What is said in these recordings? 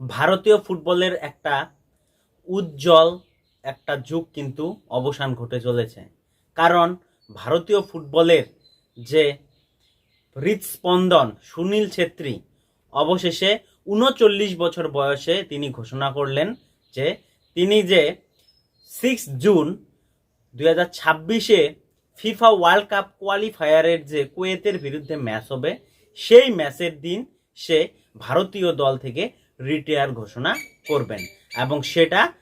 ভারতীয় ফুটবলের একটা উজ্জ্বল একটা যুগ কিন্তু অবসান ঘটে চলেছে। কারণ ভারতীয় ফুটবলের যে হৃদস্পন্দন সুনীল ছেত্রী, অবশেষে উনচল্লিশ বছর বয়সে তিনি ঘোষণা করলেন যে তিনি যে সিক্স জুন দুই হাজার ছাব্বিশে ফিফা ওয়ার্ল্ড কাপ কোয়ালিফায়ারের যে কুয়েতের বিরুদ্ধে ম্যাচ হবে, সেই ম্যাচের দিন সে ভারতীয় দল থেকে রিটায়ার ঘোষণা করবেন। এবং সেটা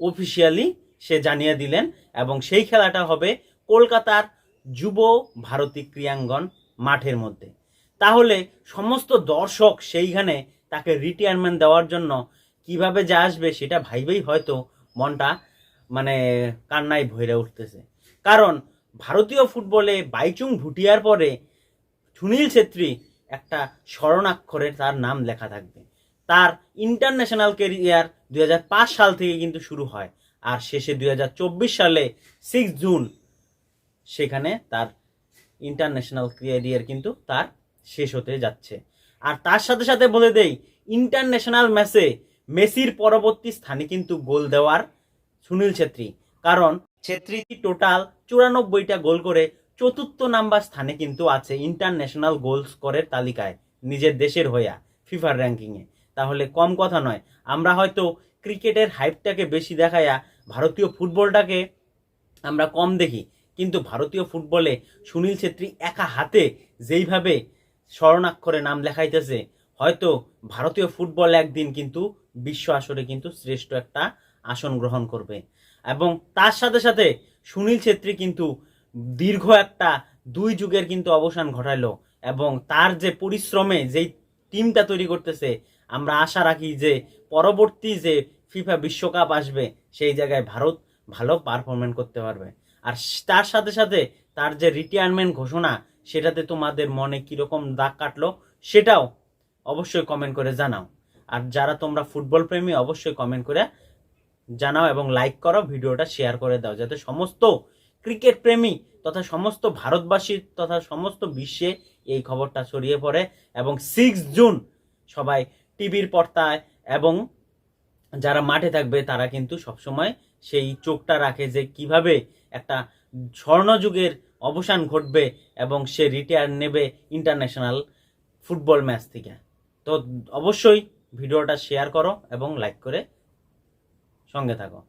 অফিসিয়ালি সে জানিয়ে দিলেন, এবং সেই খেলাটা হবে কলকাতার যুব ভারতী ক্রিয়াঙ্গন মাঠের মধ্যে। তাহলে সমস্ত দর্শক সেইখানে তাকে রিটায়ারমেন্ট দেওয়ার জন্য কীভাবে যা আসবে সেটা ভাইবেই হয়তো মনটা মানে কান্নায় ভরে উঠতেছে। কারণ ভারতীয় ফুটবলে বাইচুং ভুটিয়ার পরে সুনীল ছেত্রী একটা স্মরণাক্ষরে তার নাম লেখা থাকবে। তার ইন্টারন্যাশনাল কেরিয়ার দুই হাজার পাঁচ সাল থেকে কিন্তু শুরু হয়। আর শেষে দু হাজার চব্বিশ সালে সিক্স জুন সেখানে তার ইন্টারন্যাশনাল কেরিয়ার কিন্তু তার শেষ হতে যাচ্ছে। আর তার সাথে সাথে বলে দেই ইন্টারন্যাশনাল ম্যাচে মেসির পরবর্তী স্থানে কিন্তু গোল দেওয়ার সুনীল ছেত্রী। কারণ ছেত্রী টোটাল চুরানব্বইটা গোল করে চতুর্থ নাম্বার স্থানে কিন্তু আছে ইন্টারন্যাশনাল গোল স্কোরের তালিকায়, নিজের দেশের হইয়া ফিফার র্যাঙ্কিংয়ে তাহলে কম কথা নয়। আমরা হয়তো ক্রিকেটের হাইপটাকে বেশি দেখাইয়া ভারতীয় ফুটবলটাকে আমরা কম দেখি। কিন্তু ভারতীয় ফুটবলে সুনীল ছেত্রী একা হাতে যেইভাবে স্মরণাক্ষরে নাম লেখাইতেছে, হয়তো ভারতীয় ফুটবল একদিন কিন্তু বিশ্ব আসরে কিন্তু শ্রেষ্ঠ একটা আসন গ্রহণ করবে। এবং তার সাথে সাথে সুনীল ছেত্রী কিন্তু দীর্ঘ একটা দুই যুগের কিন্তু অবসান ঘটাইলো এবং তার যে পরিশ্রমে যেই টিমটা তৈরি করতেছে আমরা আশা রাখি যে পরবর্তী যে ফিফা বিশ্বকাপ আসবে, সেই জায়গায় ভারত ভালো পারফরমেন্স করতে পারবে। আর তার সাথে সাথে তার যে রিটায়ারমেন্ট ঘোষণা, সেটাতে তোমাদের মনে কীরকম দাগ কাটলো, সেটাও অবশ্যই কমেন্ট করে জানাও। আর যারা তোমরা ফুটবল প্রেমী, অবশ্যই কমেন্ট করে জানাও এবং লাইক করো, ভিডিওটা শেয়ার করে দাও, যাতে সমস্ত ক্রিকেট প্রেমী তথা সমস্ত ভারতবাসী তথা সমস্ত বিশ্বে এই খবরটা ছড়িয়ে পড়ে এবং সিক্স জুন সবাই টিভির পর্দায় এবং যারা মাঠে থাকবে, তারা কিন্তু সবসময় সেই চোখটা রাখে যে কীভাবে একটা স্বর্ণযুগের অবসান ঘটবে এবং সে রিটায়ার নেবে ইন্টারন্যাশনাল ফুটবল ম্যাচ থেকে। তো অবশ্যই ভিডিওটা শেয়ার করো এবং লাইক করে সঙ্গে থাকো।